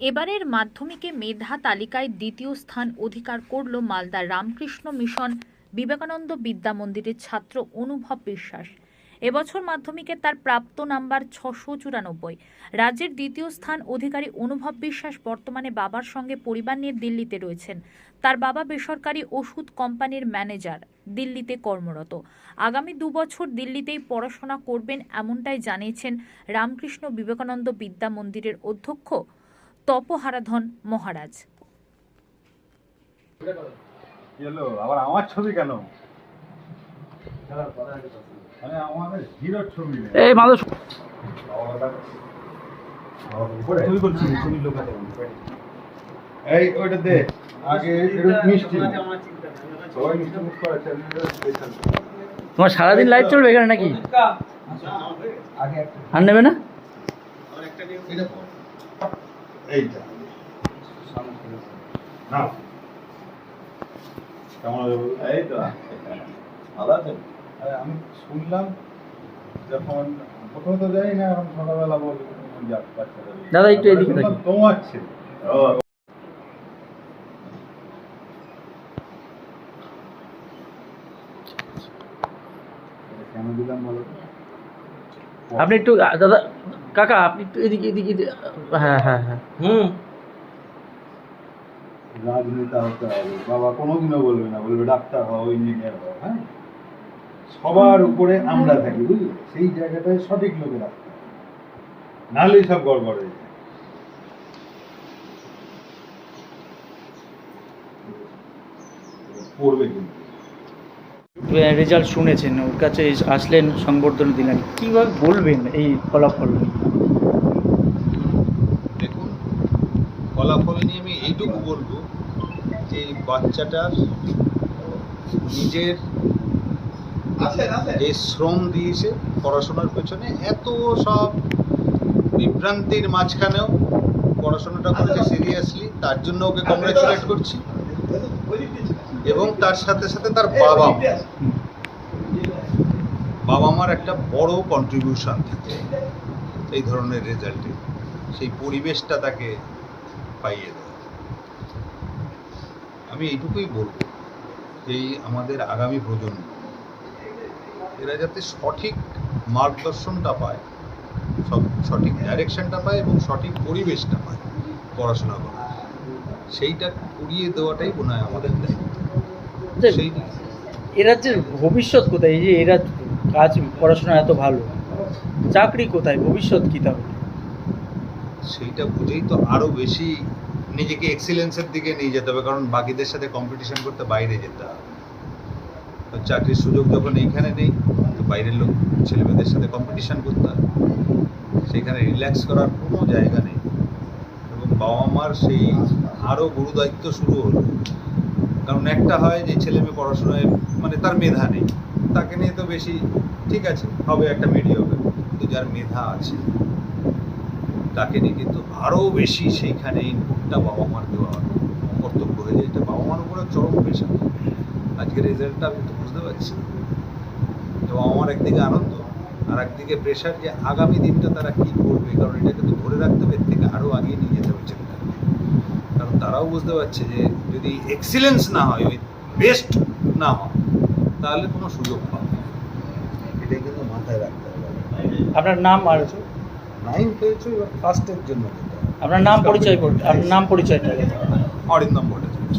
এবারের মাধ্যমিকে মেধা তালিকায় দ্বিতীয় স্থান অধিকার করল মালদার রামকৃষ্ণ মিশন। বিবেকানন্দ বিদ্যা মন্দিরের ছাত্র অনুভব বিশ্বাস। এবছর মাধ্যমিকে তার প্রাপ্ত নাম্বার ছশো চুরানব্বই। রাজ্যের দ্বিতীয় স্থান অধিকারী অনুভব বিশ্বাস বর্তমানে বাবার সঙ্গে পরিবার নিয়ে দিল্লিতে রয়েছেন। তার বাবা বেসরকারি ওষুধ কোম্পানির ম্যানেজার, দিল্লিতে কর্মরত। আগামী দু বছর দিল্লিতেই পড়াশোনা করবেন এমনটাই জানিয়েছেন রামকৃষ্ণ বিবেকানন্দ বিদ্যা মন্দিরের অধ্যক্ষ তপহারাধন মহারাজ। আবার আমার ছবি কেন? মানে আমাদের হিরোর ছবি নেই। এই মানুষ ছবি করছি ছবি লোক এই ওইটা দে আগে মিষ্টি। সবাই মিষ্টি মুখ করে স্পেশাল তোমার সারাদিন লাইভ চলবে এখানে নাকি? আর নেবে না? এইটা। নাও। কেমন এই তো ভালো আছেন আমি শুনলাম যখন প্রথমে তো যাই না এখন সকালবেলা বল দাদা, একটু এদিকে তোমার ছেলে। কেন দিলাম বলো? তো? আপনি একটু দাদা কাকা আপনি একটু এদিকে এদিকে। হ্যাঁ হ্যাঁ হ্যাঁ। হুম। রাজনেতা হতে হবে বাবা কোনোদিনও বলবে না বলবে ডাক্তার হও ইঞ্জিনিয়ার হও হ্যাঁ? সবার উপরে আমরা থাকি বুঝলি? সেই জায়গাটায় সঠিক লোকে রাখতে হবে। নাহলেই সব গড়বড় হয়ে যায়। পড়বে কিন্তু। রেজাল্ট শুনেছেন ওর কাছে আসলেন সংবর্ধনা দিলেন। কীভাবে বলবেন এই ফলাফল? দেখুন ফলাফল নিয়ে আমি এইটুকু বলব যে বাচ্চাটার নিজের যে শ্রম দিয়েছে পড়াশোনার পেছনে এত সব বিভ্রান্তির মাঝখানেও পড়াশোনাটা করেছে সিরিয়াসলি তার জন্য ওকে কংগ্রেচুলেট করছি। এবং তার সাথে সাথে তার বাবা বাবা মার একটা বড় কন্ট্রিবিউশন থাকে এই ধরনের রেজাল্টে সেই পরিবেশটা তাকে পাইয়ে দেয়। আমি এইটুকুই বলব যে আমাদের আগামী প্রজন্ম, এরা যাতে সঠিক মার্গদর্শনটা পায়, সব সঠিক ডাইরেকশনটা পায় এবং সঠিক পরিবেশটা পায় পড়াশোনা করার। সেইটা করিয়ে দেওয়াটাই মনে হয় আমাদের সেই এরা যে ভবিষ্যৎ কোথায়? এই যে এরা কাজ পড়াশোনা এত ভালো। চাকরি কোথায়? ভবিষ্যৎ কী তাহলে? সেইটা বুঝেই তো আরও বেশি নিজেকে এক্সিলেন্সের দিকে নিয়ে যেতে হবে কারণ বাকিদের সাথে কম্পিটিশন করতে বাইরে যেতে হবে। চাকরির সুযোগ যখন এইখানে নেই তো বাইরের লোক ছেলেমেয়েদের সাথে কম্পিটিশন করতে হবে। সেখানে রিল্যাক্স করার কোনো জায়গা নেই। এবং বাবা মার সেই আরও গুরু দায়িত্ব শুরু হলো। কারণ একটা হয় যে ছেলে মেয়ে পড়াশোনায় মানে তার মেধা নেই। তাকে নিয়ে তো বেশি ঠিক আছে, হবে একটা মিডিয়া হবে কিন্তু যার মেধা আছে, তাকে নিয়ে কিন্তু আরও বেশি সেইখানে ইনপুটটা বাবা মার দেওয়া কর্তব্য হয়ে যায়, এটা বাবা মার উপরে চরম পেশা আজকের রেজাল্টটা আমি তো বুঝতে পারছি তো বাবা মার একদিকে আনন্দ, আর একদিকে প্রেশার যে আগামী দিনটা তারা কী করবে, কারণ এটাকে তো ধরে রাখতে হবে, এর থেকে আরও আগিয়ে নিয়ে যেতে হবে। তারাও বুঝতে পারছে যে যদি এক্সিলেন্স না হয় ওই বেস্ট না হয় তাহলে কোনো সুযোগ পাবে এটা এটাই কিন্তু মাথায় রাখতে হবে। আপনার নাম আর নাইন পেয়েছ এবার ফার্স্টের জন্য আপনার নাম পরিচয় আপনার নাম পরিচয়টা। অরিন্দম ভট্টাচার্য।